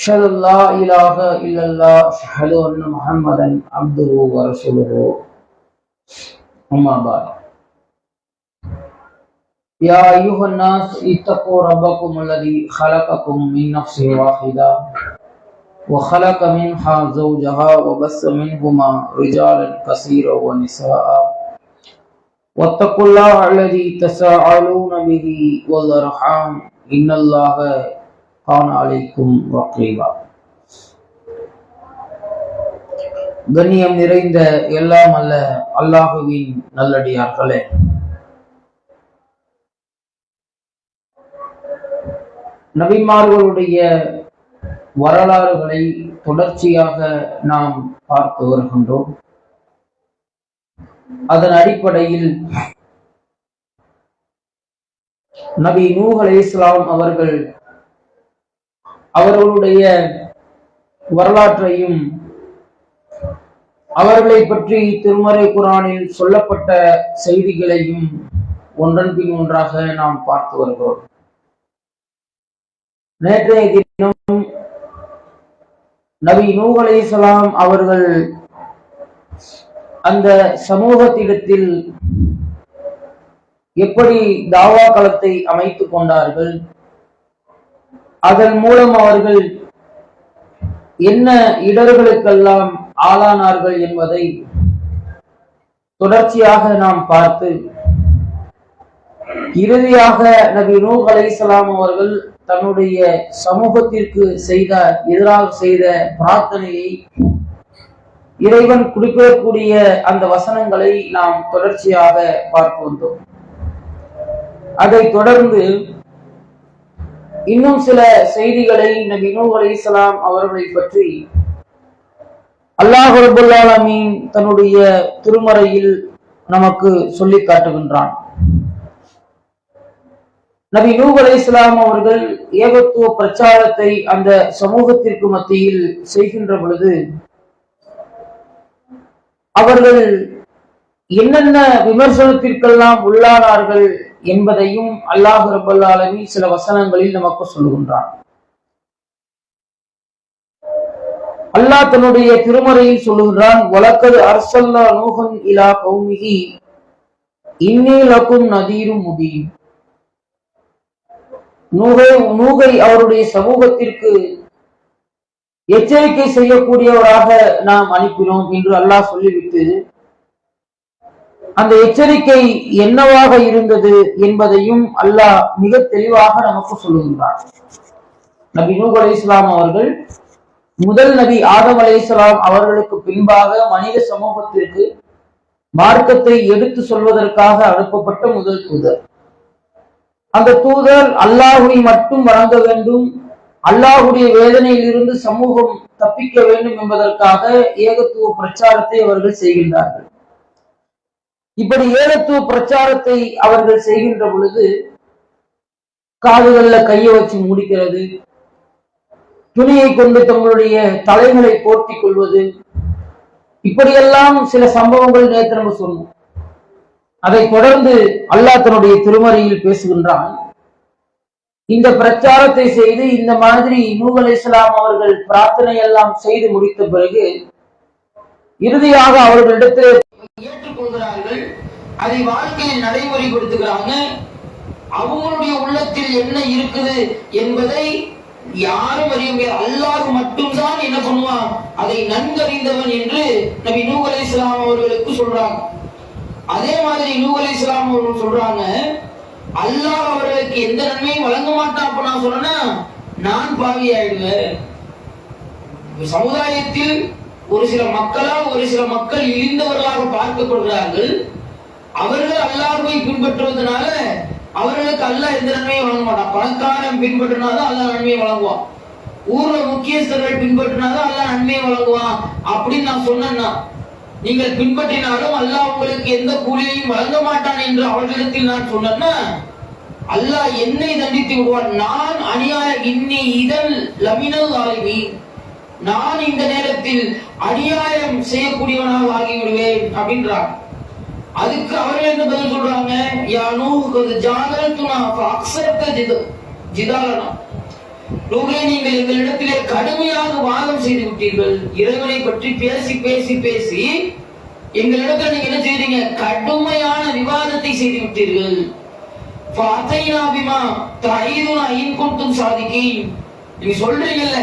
أشهد أن لا إله إلا الله، أشهد أن محمدا عبده ورسوله. أما بعد. يا أيها الناس، اتقوا ربكم الذي خلقكم من نفس واحدة، وخلق منها زوجها وبث منهما رجالا كثيرا ونساء. واتقوا الله الذي تساءلون به والأرحام. إن الله கான் அலைக்கும் கண்ணியம் நிறைந்த எல்லாம் அல்ல அல்லாஹுவின் நல்லடியார்களே. நபிமார்களுடைய வரலாறுகளை தொடர்ச்சியாக நாம் பார்த்து வருகின்றோம். அதன் அடிப்படையில் நபி நூஹ் இஸ்லாம் அவர்கள் அவர்களுடைய வரலாற்றையும் அவர்களை பற்றி திருமறை குரானில் சொல்லப்பட்ட செய்திகளையும் ஒன்றன் பின் ஒன்றாக நாம் பார்த்து வருகிறோம். நேற்றைய தினம் நபி நூஹ் அலைஹிஸ்ஸலாம் அவர்கள் அந்த சமூகத்திடத்தில் எப்படி தாவா களத்தை அமைத்துக் கொண்டார்கள்? அதன் மூலம் அவர்கள் என்ன இடர்களுக்கெல்லாம் ஆளானார்கள் என்பதை தொடர்ச்சியாக நாம் பார்த்து இறுதியாக நபி நூஹ் அலைசலாம் அவர்கள் தன்னுடைய சமூகத்திற்கு செய்த எதிராக செய்த பிரார்த்தனையை இறைவன் குறிப்பிடக்கூடிய அந்த வசனங்களை நாம் தொடர்ச்சியாக பார்த்து வந்தோம். அதை தொடர்ந்து இன்னும் சில செய்திகளை நபி அலி இஸ்லாம் அவர்களை பற்றி அல்லாஹ் ரபுல்லாலமீன் தன்னுடைய திருமறையில் நமக்கு சொல்லி காட்டுகின்றான். நபி நூ அலி இஸ்லாம் அவர்கள் ஏகத்துவ பிரச்சாரத்தை அந்த சமூகத்திற்கு மத்தியில் செய்கின்ற பொழுது அவர்கள் என்னென்ன விமர்சனத்திற்கெல்லாம் உள்ளானார்கள் என்பதையும் அல்லாஹ் ரபுல்லாலமி சில வசனங்களில் நமக்கு சொல்லுகின்றான். அல்லாஹ் தன்னுடைய திருமறையில் சொல்லுகின்றான் வழக்கது அரசல்லா நூகன் இலா கௌமிகி இன்னே லக்கும் நதீரும் முடியும் நூகை நூகை அவருடைய சமூகத்திற்கு எச்சரிக்கை செய்யக்கூடியவராக நாம் அனுப்பினோம் என்று அல்லாஹ் சொல்லிவிட்டு அந்த எச்சரிக்கை என்னவாக இருந்தது என்பதையும் அல்லாஹ் மிக தெளிவாக நமக்கு சொல்லுகின்றார் நபி நூக் அலி இஸ்லாம் அவர்கள் முதல் நபி ஆதம் அலி இஸ்லாம் அவர்களுக்கு பின்பாக மனித சமூகத்திற்கு மார்க்கத்தை எடுத்து சொல்வதற்காக அனுப்பப்பட்ட முதல் தூதர். அந்த தூதர் அல்லாஹுவை மட்டும் வழங்க வேண்டும் அல்லாஹுடைய வேதனையில் இருந்து சமூகம் தப்பிக்க வேண்டும் என்பதற்காக ஏகத்துவ பிரச்சாரத்தை அவர்கள் செய்கின்றார்கள். இப்படி ஏலத்துவ பிரச்சாரத்தை அவர்கள் செய்கின்ற பொழுது காதுகள்ல கையை வச்சு முடிக்கிறது துணியை கொண்டு தங்களுடைய தலைகளை போர்த்தி கொள்வது இப்படியெல்லாம் சில சம்பவங்கள் நேற்று நம்ம சொன்னோம். அதை தொடர்ந்து அல்லாஹ் தன்னுடைய திருமறையில் பேசுகின்றான். இந்த பிரச்சாரத்தை செய்து இந்த மாதிரி நூல் இஸ்லாம் அவர்கள் பிரார்த்தனை எல்லாம் செய்து முடித்த பிறகு இறுதியாக அவர்களிடத்திலே அதை வாழ்க்கையில் நடைமுறைப்படுத்துகிறாங்க. அவங்களுடைய உள்ளத்தில் என்ன இருக்குது என்பதை யாரும் அறிய முடியாது அல்லாஹ் மட்டும்தான் என்ன பண்ணுவான்? அதை நன்கறிந்தவன் என்று நபி நூ அலி இஸ்லாம் அவர்களுக்கு சொல்றாங்க. அதே மாதிரி நூ அலி இஸ்லாம் அவர்கள் சொல்றாங்க அல்லாஹ் அவர்களுக்கு எந்த நன்மையும் வழங்க மாட்டான். அப்ப நான் சொன்னா நான் பாவி ஆயிடுவேன் சமுதாயத்தில் ஒரு சில மக்களால் ஒரு சில மக்கள் இழிந்தவர்களாக பார்க்கப்படுகிறார்கள். அவர்கள் அல்லாஹ்வை பின்பற்றுவதனால அவர்களுக்கு அல்லாஹ் எந்த நன்மையும் வழங்க மாட்டான். பணக்காரன் பின்பற்றினாதான் அல்லாஹ் நன்மையை வழங்குவான். ஊர்ல முக்கியஸ்தர்கள் பின்பற்றினாதான் அல்லாஹ் நன்மையை வழங்குவான். அப்படின்னு நான் சொன்னேன்னா நீங்கள் பின்பற்றினாலும் அல்லாஹ் உங்களுக்கு எந்த கூலியையும் வழங்க மாட்டான் என்று அவர்களிடத்தில் நான் சொன்னேன்னா அல்லாஹ் என்னை தண்டித்து விடுவான். நான் அநியாய இன்னி இதழ் லமினல் ஆலிமி நான் இந்த நேரத்தில் அநியாயம் செய்யக்கூடியவனாக ஆகிவிடுவேன் அப்படின்றான். அதுக்கு அவர்கள் என்ன பதில் சொல்றாங்க? யானோ ஜாகரத்துனா துனா ஜித ஜிதாலனா நூகே நீங்கள் எங்களிடத்திலே கடுமையாக வாதம் செய்து விட்டீர்கள். இறைவனை பற்றி பேசி பேசி பேசி எங்களிடத்துல நீங்க என்ன செய்றீங்க? கடுமையான விவாதத்தை செய்து விட்டீர்கள். பாத்தைனாபிமா பிமா தஈதுனா கொண்டும் சாதிக்கி நீங்க சொல்றீங்கல்ல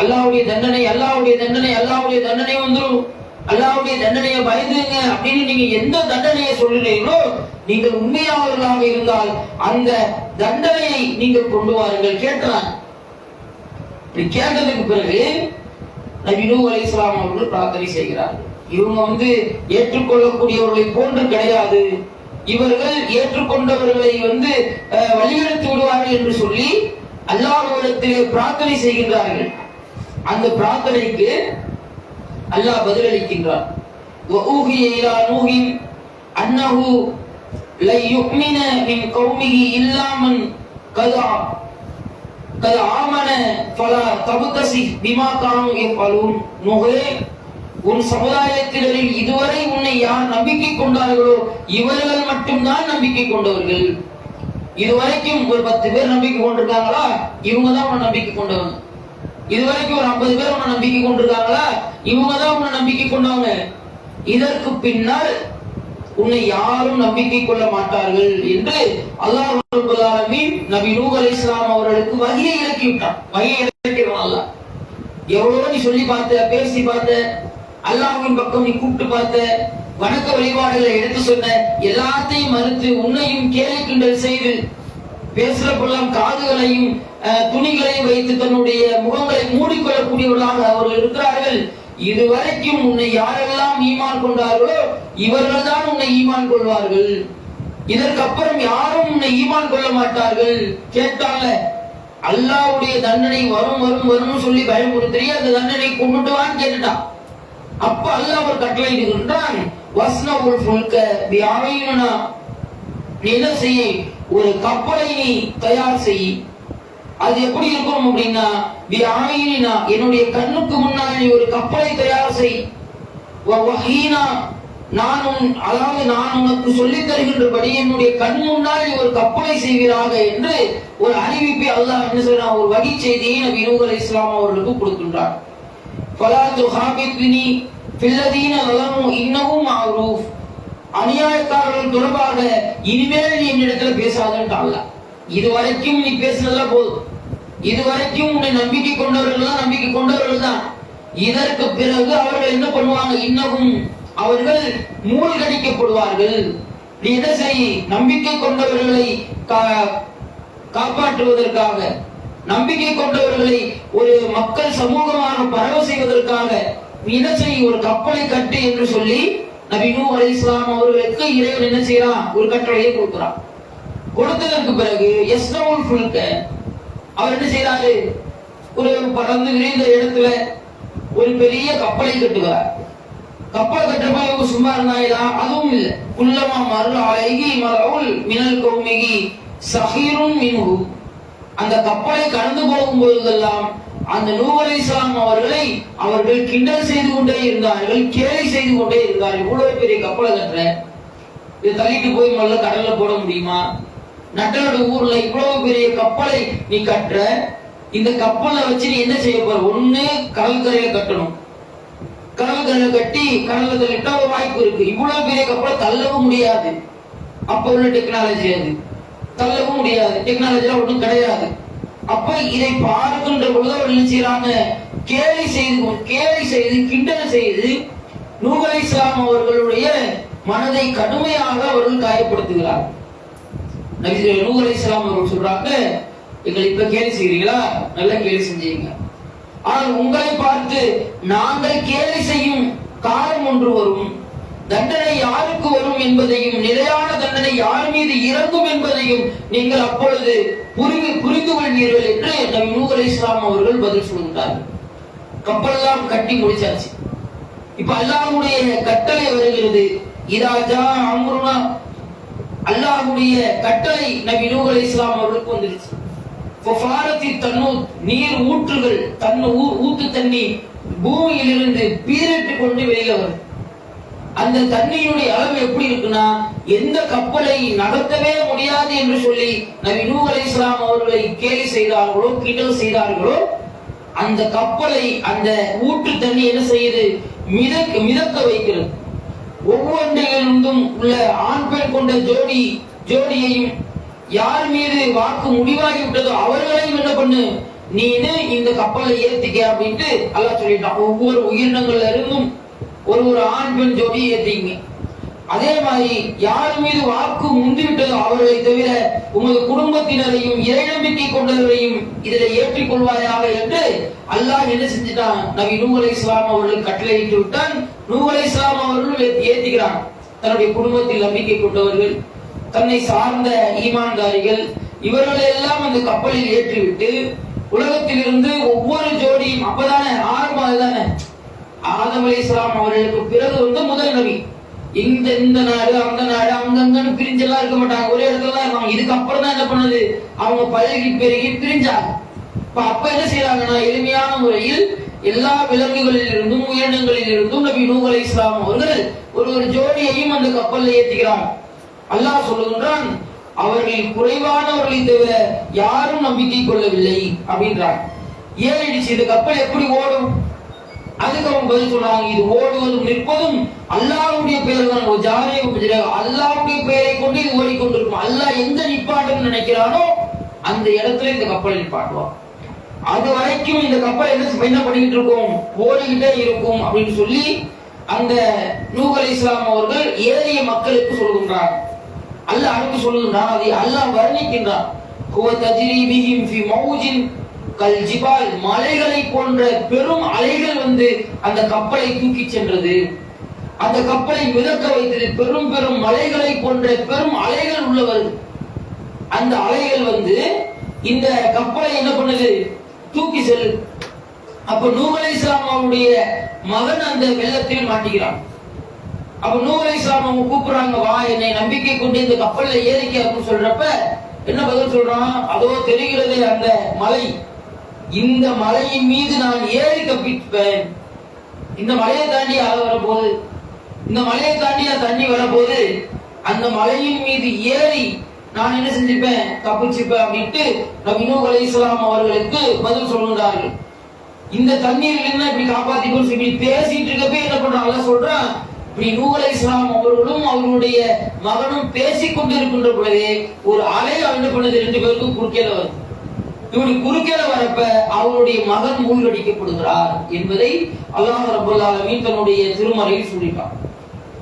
அல்லாவுடைய தண்டனை அல்லாவுடைய தண்டனை அல்லாவுடைய தண்டனை வந்துடும் அல்லாவுடைய தண்டனையை பயந்துங்க அப்படின்னு நீங்க எந்த தண்டனையை சொல்லுறீங்களோ நீங்கள் உண்மையாளர்களாக இருந்தால் அந்த தண்டனையை நீங்கள் கொண்டு வாருங்கள் கேட்டான் இப்படி கேட்டதுக்கு பிறகு நபினு நூ அவர்கள் பிரார்த்தனை செய்கிறார்கள். இவங்க வந்து ஏற்றுக்கொள்ளக்கூடியவர்களை போன்று கிடையாது. இவர்கள் ஏற்றுக்கொண்டவர்களை வந்து அஹ், விடுவார்கள் என்று சொல்லி அல்லாஹ் பிரார்த்தனை செய்கின்றார்கள். அந்த பிரார்த்தனைக்கு அல்லாஹ் பதிலளிக்கின்றான் وَأُوحِيَ إِلَى نُوحٍ أَنَّهُ لَن يُؤْمِنَ مِنْ قَوْمِهِ إِلَّا مَنْ قَدْ قد ஆமன فلا تبتسي بما كانوا يفعلون நூகே உன் சமுதாயத்தினரில் இதுவரை உன்னை யார் நம்பிக்கை கொண்டார்களோ இவர்கள் மட்டும்தான் நம்பிக்கை கொண்டவர்கள் இதுவரைக்கும் ஒரு பத்து பேர் நம்பிக்கை கொண்டிருக்காங்களா இவங்க தான் உன்னை நம்பிக்கை கொண்டவங்க இதுவரைக்கும் ஒரு ஐம்பது பேர் உன்னை நம்பிக்கை கொண்டிருக்காங்களா? இவங்க தான் உன்னை நம்பிக்கை கொண்டவங்க. இதற்கு பின்னால் உன்னை யாரும் நம்பிக்கை கொள்ள மாட்டார்கள் என்று அல்லாஹ் ரப்பல் ஆலமீன் நபி நூஹ் இஸ்லாம் அவர்களுக்கு வகையை இறக்கி விட்டான் வகையை இறக்கிடுவான் அல்லாஹ். எவ்வளவோ நீ சொல்லி பார்த்த பேசி பார்த்த அல்லாஹ்வின் பக்கம் நீ கூப்பிட்டு பார்த்த வணக்க வழிபாடுகளை எடுத்து சொன்ன எல்லாத்தையும் மறுத்து உன்னையும் கேலி கிண்டல் செய்து பேசுறப்பெல்லாம் காதுகளையும் துணிகளையும் வைத்து தன்னுடைய முகங்களை மூடிக்கொள்ளக்கூடியவர்களாக அவர்கள் இருக்கிறார்கள். இதுவரைக்கும் உன்னை யாரெல்லாம் ஈமான் கொண்டார்களோ இவர்கள் தான் உன்னை ஈமான் கொள்வார்கள். இதற்கப்புறம் யாரும் உன்னை ஈமான் கொள்ள மாட்டார்கள். கேட்டால அல்லாவுடைய தண்டனை வரும் வரும் வரும்னு சொல்லி பயமுறுத்தி அந்த தண்டனை கொண்டுட்டு வான்னு கேட்டுட்டான். அப்ப அல்லாஹ் ஒரு கட்டளை இடுகின்றான். வஸ்னவுல் ஃபுல்க பிஆயினுனா நீ என்ன செய்ய? ஒரு கப்பலை நீ தயார் செய் அது எப்படி இருக்கும் அப்படின்னா பிஆயினா என்னுடைய கண்ணுக்கு முன்னால் நீ ஒரு கப்பலை தயார் செய் வ- வஹீனா நான் உன் அதாவது நான் உனக்கு சொல்லித் தருகின்றபடி என்னுடைய கண் முன்னால் நீ ஒரு கப்பலை செய்வீராக என்று ஒரு அறிவிப்பை அல்லாஹ் என்ன செய்றான் ஒரு வகை செய்தியை நபி நூஹ் அலைஹிஸ்ஸலாம் அவர்களுக்கு கொடுக்கின்றார் ஃபலா துஹாபித்னி ஃபில்லதீன ظلموا இன்னஹு மஅரூஃப் அநியாயக்காரர்கள் தொடர்பாக இனிமேல் நீ என்னிடத்துல பேசாதன்ட்டு இதுவரைக்கும் நீ பேசுனதெல்லாம் போதும். இதுவரைக்கும் உன்னை நம்பிக்கை கொண்டவர்கள் தான் நம்பிக்கை கொண்டவர்கள் தான் இதற்கு பிறகு அவர்கள் என்ன பண்ணுவாங்க? இன்னமும் அவர்கள் மூழ்கடிக்கப்படுவார்கள். நீ என்ன செய்? நம்பிக்கை கொண்டவர்களை கா- காப்பாற்றுவதற்காக நம்பிக்கை கொண்டவர்களை ஒரு மக்கள் சமூகமாக பரவ செய்வதற்காக நீ என்ன செய்? ஒரு கப்பலை கட்டு என்று சொல்லி நபினு அலி இஸ்லாம் அவர்களுக்கு இறைவன் என்ன செய்யறான் ஒரு கட்டளையை கொடுக்கிறான். கொடுத்ததற்கு பிறகு எஸ்னவுல் ஃபுல்க அவர் என்ன செய்யறாரு ஒரு பறந்து விரிந்த இடத்துல ஒரு பெரிய கப்பலை கட்டுகிறார். கப்பல் கட்டுறப்ப இவங்க சும்மா இருந்தாங்களா அதுவும் இல்ல. குள்ளமா மறு அழகி மரவுல் மினல் கௌமிகி சஹீரும் மின்ஹு. அந்த கப்பலை கடந்து போகும் பொழுதெல்லாம் அந்த நூஹ் இஸ்லாம் அவர்களை அவர்கள் கிண்டல் செய்து கொண்டே இருந்தார்கள் கேலி செய்து கொண்டே இருந்தார்கள். இவ்வளவு பெரிய கப்பலை கட்டுற இதை தள்ளிட்டு போய் முதல்ல கடல்ல போட முடியுமா? நட்டலோட ஊர்ல இவ்வளவு பெரிய கப்பலை நீ கட்டுற? இந்த கப்பலை வச்சு நீ என்ன செய்ய போற? ஒண்ணு கடற்கரையில கட்டணும். கடற்கரையில கட்டி கடல்ல தள்ளிட்டா ஒரு வாய்ப்பு இருக்கு. இவ்வளவு பெரிய கப்பலை தள்ளவும் முடியாது. அப்ப உள்ள டெக்னாலஜி அது. தள்ளவும் முடியாது. டெக்னாலஜிலாம் ஒன்றும் கிடையாது. அப்ப இதை பார்க்கின்ற பொழுது அவர் என்ன செய்யறாங்க கேலி செய்து கேலி செய்து கிண்டல் செய்து நூஹ் இஸ்லாம் அவர்களுடைய மனதை கடுமையாக அவர்கள் காயப்படுத்துகிறார். நபி இஸ்லாம் அவர்கள் சொல்றாங்க எங்களை இப்ப கேலி செய்கிறீங்களா நல்லா கேலி செஞ்சீங்க. ஆனால் உங்களை பார்த்து நாங்கள் கேலி செய்யும் காலம் ஒன்று வரும். தண்டனை யாருக்கு வரும் என்பதையும் நிலையான தண்டனை யார் மீது இறங்கும் என்பதையும் நீங்கள் அப்பொழுது புரிந்து புரிந்து கொள்வீர்கள் என்று நபி நூ அலி இஸ்லாம் அவர்கள் பதில் சொல்கிறார்கள் கப்பல்லாம் கட்டி முடிச்சாச்சு. இப்ப அல்லாஹ்வுடைய கட்டளை வருகிறது. இராஜா அம்ருனா அல்லாஹ்வுடைய கட்டளை நபி நூ அலி இஸ்லாம் அவர்களுக்கு வந்துருச்சு. ஃபஃபாரத்தி தன்னூத் நீர் ஊற்றுகள் தன் ஊ- ஊத்து தண்ணி பூமியிலிருந்து பீரிட்டு கொண்டு வெளியில வருது. அந்த தண்ணீருடைய அளவு எப்படி இருக்குன்னா எந்த கப்பலை நடத்தவே முடியாது என்று சொல்லி நபி நூ அலி இஸ்லாம் அவர்களை கேலி செய்தார்களோ கிண்டல் செய்தார்களோ அந்த கப்பலை அந்த ஊற்று தண்ணி என்ன செய்யுது? மிதக்க மிதக்க வைக்கிறது. ஒவ்வொன்றிலிருந்தும் உள்ள ஆண் பெண் கொண்ட ஜோடி ஜோடியையும் யார் மீது வாக்கு முடிவாகி விட்டதோ அவர்களையும் என்ன பண்ணு? நீனு இந்த கப்பலை ஏத்திக்க அப்படின்ட்டு அல்லா சொல்லிட்டான். ஒவ்வொரு உயிரினங்கள்ல இருந்தும் ஒரு ஒரு ஆண் பெண் ஜோடியை ஏத்தீங்க அதே மாதிரி யார் மீது வாக்கு முந்திவிட்டதோ அவர்களை தவிர உமது குடும்பத்தினரையும் இறை நம்பிக்கை கொண்டவரையும் இதில் ஏற்றிக் கொள்வாயாக என்று அல்லாஹ் என்ன செஞ்சுட்டான்? நபி நூ அலை இஸ்லாம் அவர்கள் கட்டளையிட்டு விட்டான். நூ அலை இஸ்லாம் அவர்கள் ஏத்தி- ஏத்திக்கிறான். தன்னுடைய குடும்பத்தில் நம்பிக்கை கொண்டவர்கள் தன்னை சார்ந்த ஈமான்தாரிகள் இவர்களை எல்லாம் அந்த கப்பலில் ஏற்றிவிட்டு உலகத்திலிருந்து ஒவ்வொரு ஜோடியும் அப்பதானே ஆரம்பம் தானே ஆதம் அலைஹிஸ்ஸலாம் அவர்களுக்கு பிறகு வந்து முதல் நபி. இந்த இந்த நாடு அந்த நாடு அங்கங்கன்னு பிரிஞ்செல்லாம் இருக்க மாட்டாங்க. ஒரே இடத்துல தான் இருக்காங்க இதுக்கு அப்புறம் தான் என்ன பண்ணுது? அவங்க பழகி பெருகி பிரிஞ்சாங்க. இப்ப அப்ப என்ன செய்யறாங்கன்னா எளிமையான முறையில் எல்லா விலங்குகளில் இருந்தும் உயிரினங்களில் இருந்தும் நபி நூ அலி இஸ்லாம் அவர்கள் ஒரு ஒரு ஜோடியையும் அந்த கப்பல்ல ஏத்திக்கிறாங்க. அல்லாஹ் சொல்லுகின்றான் அவர்கள் குறைவானவர்களை தவிர யாரும் நம்பிக்கை கொள்ளவில்லை அப்படின்றாங்க. ஏறிடுச்சு இந்த கப்பல் எப்படி ஓடும்? அதுக்கு அவங்க பதில் சொல்றாங்க இது ஓடுவதும் நிற்பதும் அல்லாவுடைய பெயர் தான். ஒரு அல்லாவுடைய பெயரை கொண்டு இது ஓடிக்கொண்டிருக்கும். அல்லாஹ் எந்த நிப்பாட்டுன்னு நினைக்கிறானோ அந்த இடத்துல இந்த கப்பலை நிப்பாட்டுவான். அது வரைக்கும் இந்த கப்பல் என்ன என்ன பண்ணிக்கிட்டு இருக்கும்? ஓடிக்கிட்டே இருக்கும் அப்படின்னு சொல்லி அந்த நூஹ் இஸ்லாம் அவர்கள் ஏழைய மக்களுக்கு சொல்கின்றார். அல்லாஹ் அனுப்பி சொல்லுகின்றான். அதை அல்லாஹ் வர்ணிக்கின்றான். கல்ஜிபால் கல் ஜிபால் மலைகளை போன்ற பெரும் அலைகள் வந்து அந்த கப்பலை தூக்கி சென்றது. அந்த கப்பலை மிதக்க வைத்தது பெரும் பெரும் மலைகளை போன்ற பெரும் அலைகள் உள்ளவர் அந்த அலைகள் வந்து இந்த கப்பலை என்ன பண்ணுது? தூக்கி செல்லு அப்ப நூகலை அலைஹிஸ்ஸலாம் அவருடைய மகன் அந்த வெள்ளத்தில் மாட்டிக்கிறான். அப்ப நூகலை இஸ்லாம் அவங்க கூப்பிடுறாங்க வா என்னை நம்பிக்கை கொண்டு இந்த கப்பல்ல ஏறிக்க அப்படின்னு சொல்றப்ப என்ன பதில் சொல்றான்? அதோ தெரிகிறது அந்த மலை. இந்த மலையின் மீது நான் ஏறி கப்பிப்பேன் இந்த மலையை தாண்டி ஆக வரப்போகுது. இந்த மலையை தாண்டி நான் தண்ணி வரப்போகுது. அந்த மலையின் மீது ஏறி நான் என்ன செஞ்சுப்பேன்? தப்பிச்சுப்பேன் அப்படின்ட்டு நபி நூஹ் இஸ்லாம் அவர்களுக்கு பதில் சொல்லுகிறார்கள். இந்த தண்ணீர் என்ன இப்படி காப்பாத்திக்கணும் சொல்லி பேசிட்டு இருக்கப்ப என்ன பண்றாங்க சொல்றான் இப்படி நூஹ் இஸ்லாம் அவர்களும் அவர்களுடைய மகனும் பேசிக் கொண்டு இருக்கின்ற பொழுதே ஒரு அலை என்ன பண்ணுது? ரெண்டு பேருக்கும் குறுக்கேல வருது இப்படி குறுக்கேல வரப்ப அவருடைய மகன் மூழ்கடிக்கப்படுகிறார் என்பதை அல்லாஹ் ரப்பல் தன்னுடைய திருமறையில் சொல்லிட்டான்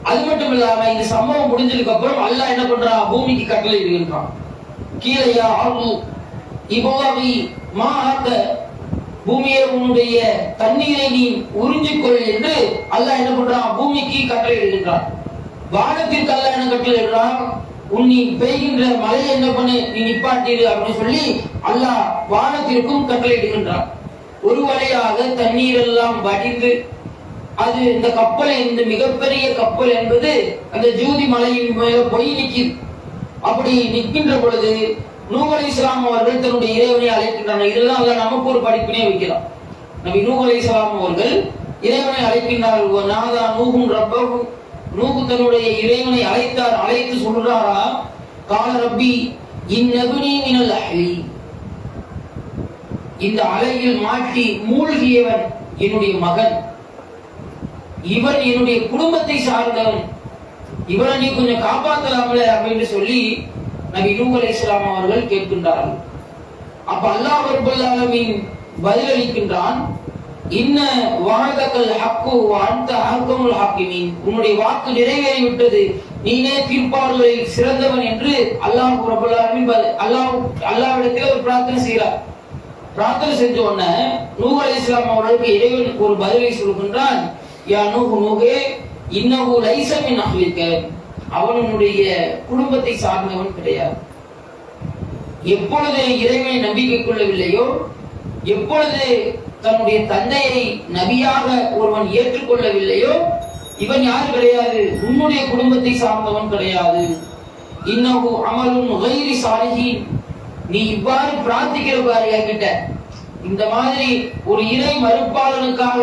அது மட்டும் இல்லாம இந்த சம்பவம் முடிஞ்சதுக்கு அப்புறம் அல்லாஹ் என்ன பண்றான் பூமிக்கு கட்டளை இடுகின்றான். கீழையா ஆகு இபோவாவி மா ஆக்க பூமியை உன்னுடைய தண்ணீரை நீ உறிஞ்சிக்கொள் என்று அல்லாஹ் என்ன பண்றான்? பூமிக்கு கட்டளை இடுகின்றான். வானத்திற்கு அல்லாஹ் என்ன கட்டளை இடுறான்? உன் நீ பெய்கின்ற மழையை என்ன பண்ணு? நீ நிப்பாட்டிடு அப்படின்னு சொல்லி அல்லாஹ் வானத்திற்கும் கட்டளையிடுகின்றார் ஒரு வழியாக தண்ணீர் எல்லாம் வடிந்து அது இந்த கப்பல் இந்த மிகப்பெரிய கப்பல் என்பது அந்த ஜூதி மலையின் மேல போய் நிக்குது. அப்படி நிற்கின்ற பொழுது நூஹ் இஸ்லாம் அவர்கள் தன்னுடைய இறைவனை அழைக்கின்றனர். இதெல்லாம் அல்ல நமக்கு ஒரு படிப்பினே வைக்கிறான். நபி நூஹ் இஸ்லாம் அவர்கள் இறைவனை அழைக்கின்றார்கள். நாதா நூகும் ரப்பகும் நூகு தன்னுடைய இறைவனை அழைத்தார் அழைத்து சொல்றாரா கால ரப்பி இந்நகுனி மினல் அஹலி. இந்த அலையில் மாட்டி மூழ்கியவன் என்னுடைய மகன். இவன் என்னுடைய குடும்பத்தை சார்ந்தவன். இவனை நீ கொஞ்சம் காப்பாத்தலாம்ல அப்படின்னு சொல்லி நபி நூ அலை இஸ்லாம் அவர்கள் கேட்கின்றார்கள். அப்ப அல்லாஹ் ரப்பல் பதில் பதிலளிக்கின்றான் இன்ன வாதகல் ஹக்கு அந்த ஹக்கமுல் ஹாக்கிமீன். உன்னுடைய வாக்கு நிறைவேறி விட்டது நீனே தீர்ப்பாளர்களில் சிறந்தவன் என்று அல்லாஹ் ரப்பல் அல்லாஹ் அல்லாஹ்விடத்தில் ஒரு பிரார்த்தனை செய்கிறார். பிரார்த்தனை செஞ்ச உடனே நூஹ் இஸ்லாம் அவர்களுக்கு இறைவன் ஒரு பதிலை சொல்கின்றான். யா நூஹ் நூஹே இன்னகு லைசமின் அஹ்லிக்க. அவனுடைய குடும்பத்தை சார்ந்தவன் கிடையாது. எப்பொழுது இறைவனை நம்பிக்கை கொள்ளவில்லையோ எப்பொழுது தன்னுடைய தந்தையை நபியாக ஒருவன் ஏற்றுக்கொள்ளவில்லையோ இவன் யார் கிடையாது? உன்னுடைய குடும்பத்தை சார்ந்தவன் கிடையாது. இன்னகு அமலும் கைரி சாலிஹின். நீ இவ்வாறு பிரார்த்திக்கிற பாரு என்கிட்ட. இந்த மாதிரி ஒரு இறை மறுப்பாளனுக்காக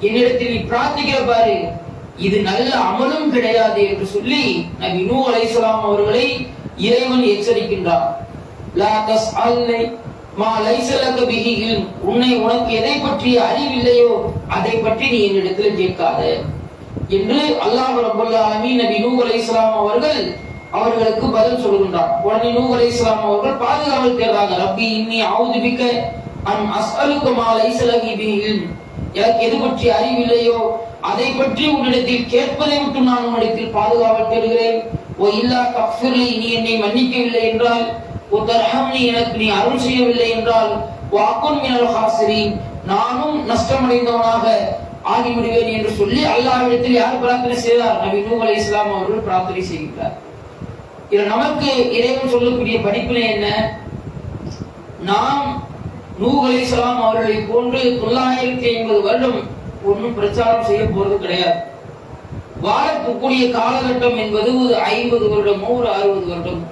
என்னிடத்தில் நீ பிரார்த்திக்கிற பாரு. இது நல்ல அமலும் கிடையாது என்று சொல்லி நபி நூ அலைசலாம் அவர்களை இறைவன் எச்சரிக்கின்றார். லா தஸ்அல்னி மா லைசலக்கு லக உன்னை உனக்கு எதை பற்றிய அறிவில்லையோ அதை பற்றி நீ என்னிடத்தில் கேட்காத. என்று அல்லாஹ் ரபுல்லா ஆலமீன் நபி நூ அலைஹிஸ்ஸலாம் அவர்கள் அவர்களுக்கு பதில் சொல்கின்றார். உடனே நூ அலைஹிஸ்ஸலாம் அவர்கள் பாதுகாவல் தேடுறாங்க ரப்பி இன்னி ஆவுதுபிக்க அன் அஸ்அலுக மா லைசலகி லகி எனக்கு எது பற்றி அறிவில்லையோ அதை பற்றி உன்னிடத்தில் கேட்பதை விட்டு நான் உன்னிடத்தில் பாதுகாவல் தேடுகிறேன். ஓ இல்லா கஃபிர்லி நீ என்னை மன்னிக்கவில்லை என்றால் ஓ எனக்கு நீ அருள் செய்யவில்லை என்றால் ஓ மினல் ஹாசிரீன். நானும் நஷ்டமடைந்தவனாக ஆகிவிடுவேன் என்று சொல்லி அல்லாஹ்விடத்தில் யார் பிரார்த்தனை செய்தார்? நபி நூ அலைஹிஸ்ஸலாம் அவர்கள் பிரார்த்தனை செய்கிறார் இதில் நமக்கு இறைவன் சொல்லக்கூடிய படிப்பினை என்ன? நாம் நூ அலி இஸ்லாம் அவர்களை போன்று தொள்ளாயிரத்தி ஐம்பது வருடம் ஒன்றும் பிரச்சாரம் செய்ய போறது கிடையாது. வாழக்கூடிய காலகட்டம் என்பது ஒரு ஐம்பது வருடமோ ஒரு அறுபது வருடம்.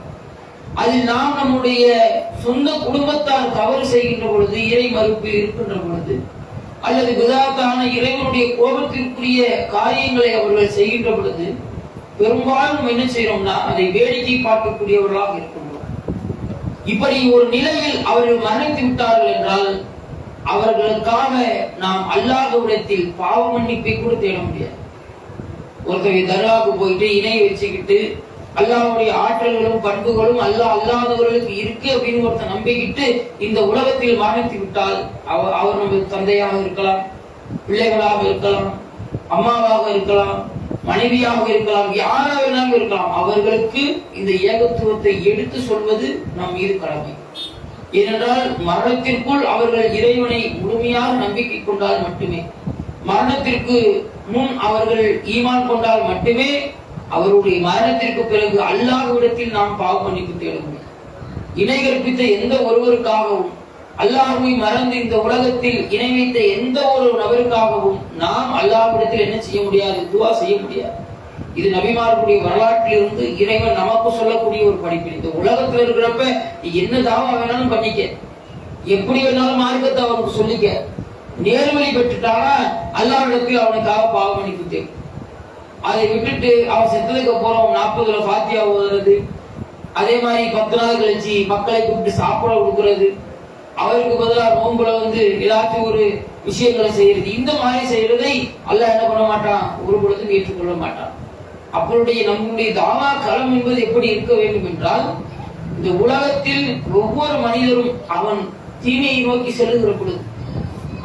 அதில் நாம் நம்முடைய சொந்த குடும்பத்தார் தவறு செய்கின்ற பொழுது இறை மறுப்பில் இருக்கின்ற பொழுது அல்லது விதாத்தான இறைவனுடைய கோபத்திற்குரிய காரியங்களை அவர்கள் செய்கின்ற பொழுது பெரும்பாலும் என்ன செய்யறோம்னா அதை வேடிக்கை பார்க்கக்கூடியவர்களாக இருக்கின்றோம். இப்படி ஒரு நிலையில் அவர்கள் மறைத்து விட்டார்கள் என்றால் அவர்களுக்காக நாம் அல்லாதவிடத்தில் பாவ மன்னிப்பை கூட தேட முடியாது. ஒருத்தவை தர்காவுக்கு போயிட்டு இணை வச்சுக்கிட்டு அல்லாவுடைய ஆற்றல்களும் பண்புகளும் அல்லாஹ் அல்லாதவர்களுக்கு இருக்கு அப்படின்னு ஒருத்தர் நம்பிக்கிட்டு இந்த உலகத்தில் மரணித்து விட்டால் அவர் அவர் நமது தந்தையாக இருக்கலாம் பிள்ளைகளாக இருக்கலாம் அம்மாவாக இருக்கலாம் மனைவியாக இருக்கலாம் யாராக வேணாலும் இருக்கலாம் அவர்களுக்கு இந்த ஏகத்துவத்தை எடுத்து சொல்வது நம் மீது கடமை. ஏனென்றால் மரணத்திற்குள் அவர்கள் இறைவனை முழுமையாக நம்பிக்கை கொண்டால் மட்டுமே மரணத்திற்கு முன் அவர்கள் ஈமான் கொண்டால் மட்டுமே அவருடைய மரணத்திற்கு பிறகு அல்லாஹ்விடத்தில் நாம் பாவ மன்னிப்பு தேடுவோம். இணை கற்பித்த எந்த ஒருவருக்காகவும் அல்லாஹுவை மறந்து இந்த உலகத்தில் இணை வைத்த எந்த ஒரு நபருக்காகவும் நாம் அல்லாஹ்விடத்தில் என்ன செய்ய முடியாது? துவா செய்ய முடியாது. இது நபிமார்களுடைய வரலாற்றிலிருந்து இறைவன் நமக்கு சொல்லக்கூடிய ஒரு படிப்பு இந்த உலகத்துல இருக்கிறப்ப நீ என்ன தாவா வேணாலும் பண்ணிக்க. எப்படி வேணாலும் மார்க்கத்தை அவனுக்கு சொல்லிக்க. நேர்வழி பெற்றுட்டானா அல்லாவிடத்தில் அவனுக்காக பாவ தேவை அதை விட்டுட்டு அவன் செத்ததுக்கு அப்புறம் நாற்பதுல பாத்தியா ஓதுறது. அதே மாதிரி பத்து நாள் கழிச்சு மக்களை கூப்பிட்டு சாப்பிட கொடுக்கறது. அவருக்கு பதிலாக நோன்புல வந்து ஏதாச்சும் ஒரு விஷயங்களை செய்யறது. இந்த மாதிரி செய்யறதை அல்ல என்ன பண்ண மாட்டான்? ஒரு பொழுதும் ஏற்றுக்கொள்ள மாட்டான். அப்பளுடைய நம்முடைய தாவா களம் என்பது எப்படி இருக்க வேண்டும் என்றால் இந்த உலகத்தில் ஒவ்வொரு மனிதரும் அவன் தீமையை நோக்கி செல்லுகிற பொழுது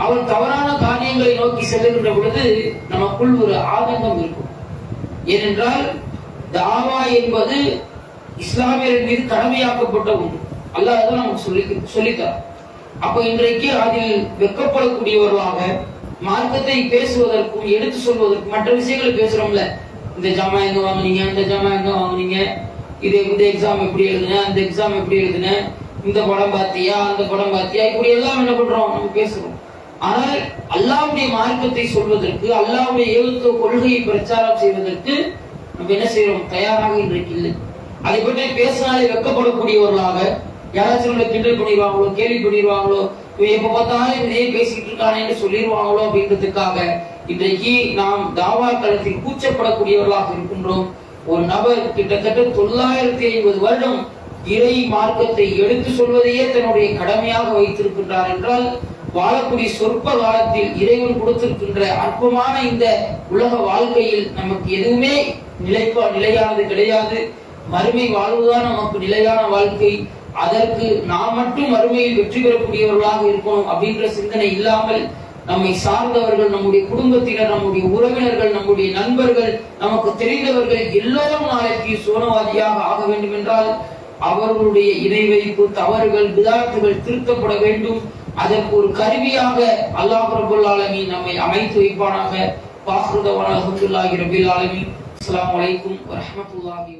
அவன் தவறான காரியங்களை நோக்கி செல்லுகின்ற பொழுது நமக்குள் ஒரு ஆதங்கம் இருக்கும். ஏனென்றால் தாவா என்பது இஸ்லாமியர்கள் மீது கடமையாக்கப்பட்ட ஒன்று. அல்லாஹ் தான் நமக்கு சொல்லி சொல்லித்தார் அப்ப இன்றைக்கு அதில் வெக்கப்படக்கூடியவர்களாக மார்க்கத்தை பேசுவதற்கும் எடுத்து சொல்வதற்கும் மற்ற விஷயங்களை பேசுறோம்ல. இந்த ஜாமா எங்க வாங்குனீங்க? இந்த ஜாமா எங்க வாங்குனீங்க? இது இந்த எக்ஸாம் எப்படி எழுதுன? அந்த எக்ஸாம் எப்படி எழுதுன? இந்த படம் பார்த்தியா? அந்த படம் பார்த்தியா? இப்படி எல்லாம் என்ன பண்றோம்? நம்ம பேசுறோம். ஆனால் அல்லாவுடைய மார்க்கத்தை சொல்வதற்கு அல்லாவுடைய ஏகத்துவ கொள்கையை பிரச்சாரம் செய்வதற்கு நம்ம என்ன செய்யறோம் தயாராக இன்றைக்கு இல்லை. அதை பற்றி பேசினாலே வெக்கப்படக்கூடியவர்களாக யாராச்சும் நம்மளை கிண்டல் பண்ணிடுவாங்களோ கேள்வி பண்ணிடுவாங்களோ எப்ப பார்த்தாலும் இதையே பேசிட்டு இருக்கானேன்னு சொல்லிடுவாங்களோ அப்படின்றதுக்காக இன்றைக்கு நாம் தாவா களத்தில் கூச்சப்படக்கூடியவர்களாக இருக்கின்றோம். ஒரு நபர் கிட்டத்தட்ட தொள்ளாயிரத்தி ஐம்பது வருடம் இறை மார்க்கத்தை எடுத்து சொல்வதையே தன்னுடைய கடமையாக வைத்திருக்கின்றார் என்றால் வாழக்கூடிய சொற்ப காலத்தில் இறைவன் கொடுத்திருக்கின்ற அற்பமான இந்த உலக வாழ்க்கையில் நமக்கு எதுவுமே நிலைப்பா நிலையானது கிடையாது. மறுமை வாழ்வுதான் நமக்கு நிலையான வாழ்க்கை. அதற்கு நாம் மட்டும் மறுமையில் வெற்றி பெறக்கூடியவர்களாக இருக்கணும் அப்படின்ற சிந்தனை இல்லாமல் நம்மை சார்ந்தவர்கள் நம்முடைய குடும்பத்தினர் நம்முடைய உறவினர்கள் நம்முடைய நண்பர்கள் நமக்கு தெரிந்தவர்கள் எல்லோரும் நாளைக்கு சோனவாதியாக ஆக வேண்டும் என்றால் அவர்களுடைய இணை வைப்பு தவறுகள் விதாத்துகள் திருத்தப்பட வேண்டும். அதற்கு ஒரு கருவியாக அல்லாஹ் ரபுல் ஆலமி நம்மை அமைத்து வைப்பானாக. பாசுதவனாக அல்ஹம்துலில்லாஹி ரபில் ஆலமி அஸ்லாம் வலைக்கும் வரமத்துல்லாஹி